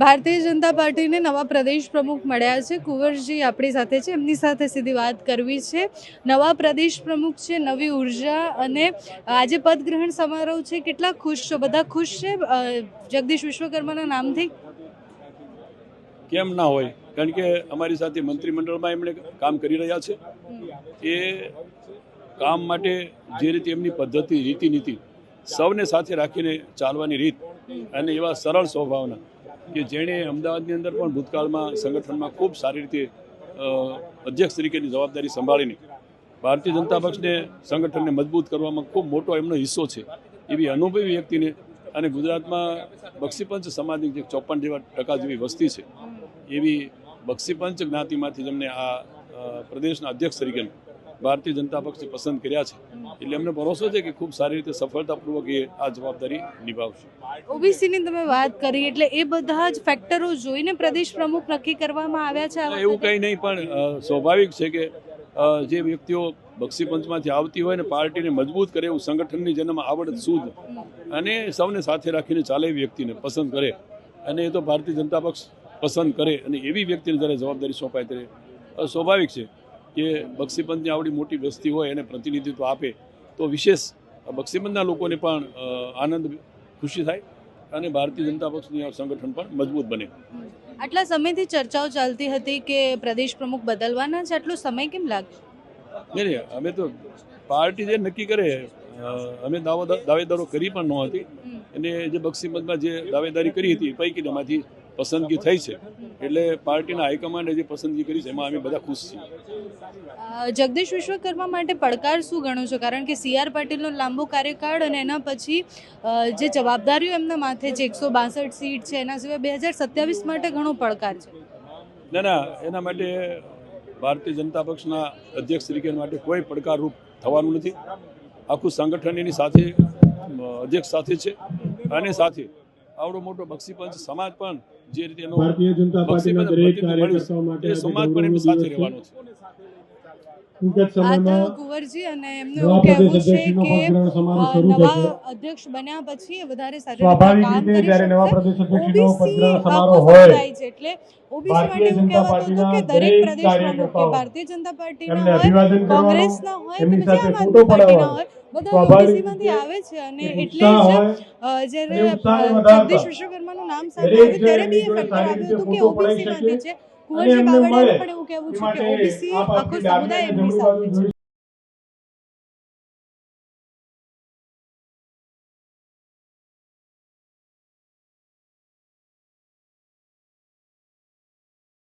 ભારતીય જનતા પાર્ટીને નવા પ્રદેશ પ્રમુખ મળ્યા છે. કુંવરજી આપણી સાથે છે. એમની સાથે સીધી વાત કરવી છે. નવા પ્રદેશ પ્રમુખ છે, નવી ઊર્જા અને આજે પદગ્રહણ સમારોહ છે. કેટલા ખુશ છો? બધા ખુશ છે? જગદીશ વિશ્વકર્માના નામથી? કેમ ના હોય? કારણ કે અમારી સાથે મંત્રીમંડળમાં એમણે કામ કરી રહ્યા છે. એ કામ માટે જે રીતે એમની પદ્ધતિ, રીતિનીતિ સૌને સાથે રાખીને ચાલવાની રીત અને એવા સરળ સ્વભાવના કે જેણે અમદાવાદની અંદર પણ ભૂતકાળમાં સંગઠનમાં ખૂબ સારી રીતે અધ્યક્ષ તરીકેની જવાબદારી સંભાળીને ભારતીય જનતા પક્ષને સંગઠનને મજબૂત કરવામાં ખૂબ મોટો એમનો હિસ્સો છે. એવી અનુભવી વ્યક્તિને અને ગુજરાતમાં બક્ષીપંચ સમાજની જે ચોપન જેવા ટકા જેવી વસ્તી છે, એવી બક્ષીપંચ જ્ઞાતિમાંથી જેમને આ પ્રદેશના અધ્યક્ષ તરીકે ભારતીય જનતા પક્ષે પસંદ કર્યા છે. એટલે અમને ભરોસો છે કે ખૂબ સારી રીતે સફળતાપૂર્વક એ આ જવાબદારી નિભાવશે. ઓબીસીની તમે વાત કરી એટલે એ બધા જ ફેક્ટરો જોઈને પ્રદેશ પ્રમુખ નક્કી કરવામાં આવ્યા છે એવું કંઈ નહીં પણ સ્વાભાવિક છે કે જે વ્યક્તિઓ બક્ષીપંચમાંથી આવતી હોય ને પાર્ટીને મજબૂત કરે એવું સંગઠનની જેનામ આવડત સુધ અને સૌને સાથે રાખીને ચાલે વ્યક્તિને પસંદ કરે. અને એ તો ભારતીય જનતા પક્ષ પસંદ કરે અને એવી વ્યક્તિને જ્યારે જવાબદારી સોંપાય ત્યારે સ્વાભાવિક છે. કે બક્ષીપંચની આવડી મોટી વસ્તી હોય એને પ્રતિનિધિત્વ આપે તો વિશેષ બક્ષીપંચના લોકોને પણ આનંદ ખુશી થાય અને ભારતીય જનતા પક્ષની આ સંગઠન પણ મજબૂત બને. આટલા સમયથી ચર્ચાઓ ચાલતી હતી કે પ્રદેશ પ્રમુખ બદલવાના છે આટલો સમય કેમ લાગે નહીં નહીં અમે તો પાર્ટી જે નક્કી કરે અમે દાવો દાવેદારો કરી પણ ન હતી અને જે બક્ષીબંધમાં જે દાવેદારી કરી હતી પૈકી એમાંથી પસંદગી થઈ છે. એટલે પાર્ટીના હાઈકમાન્ડે જે પસંદગી કરી છે એમાં અમે બધા ખુશ છીએ. જગદીશ વિશ્વકર્મા માટે પડકાર શું ગણો છો? કારણ કે સી આર પાટીલનો લાંબો કાર્યકાળ અને એના પછી જે જવાબદારીઓ એમના માથે છે એકસો બાસઠ સીટ છે એના સિવાય બે હજાર સત્યાવીસ માટે ઘણો પડકાર છે. ના ના એના માટે ભારતીય જનતા પક્ષના અધ્યક્ષ તરીકે માટે કોઈ પડકારરૂપ થવાનું નથી. આખું સંગઠન એની સાથે અધ્યક્ષ સાથે છે. અને સાથે આવડો મોટો બક્ષીપંચ સમાજ પણ જે રીતે એનો ભારતીય જનતા પાર્ટીના દરેક કાર્યકર્તાઓ માટે સમાજ પણ એમની સાથે રહેવાનો છે. ટૂંક સમયમાં કુંવરજી અને એમનું એવું કહેવું છે કે નવા અધ્યક્ષ બન્યા પછી વધારે સારી રીતે સ્વાભાવિક રીતે જ્યારે નવા પ્રદેશ અધ્યક્ષનો OBC સમારોહ હોય એટલે ઓબીસી માટે એવું કહેવાતું હતું કે દરેક દરેક પ્રદેશ પ્રમુખ કે કાર્યકર્તાઓ ભારતીય જનતા પાર્ટીના હોય કોંગ્રેસના હોય કે પછી આમ આદમી પાર્ટીના હોય બધા ઓબીસીમાંથી આવે છે અને એટલે જ જ્યારે જગદીશ વિશ્વકર્માનું નામ સામે આવ્યું ત્યારે બી એ ફેક્ટર આવ્યું હતું કે ઓબીસીમાંથી છે કુંવરજી બાવળિયાનું પણ એવું કહેવું છે કે ઓબીસી આખો સમુદાય એમની સાથે છે.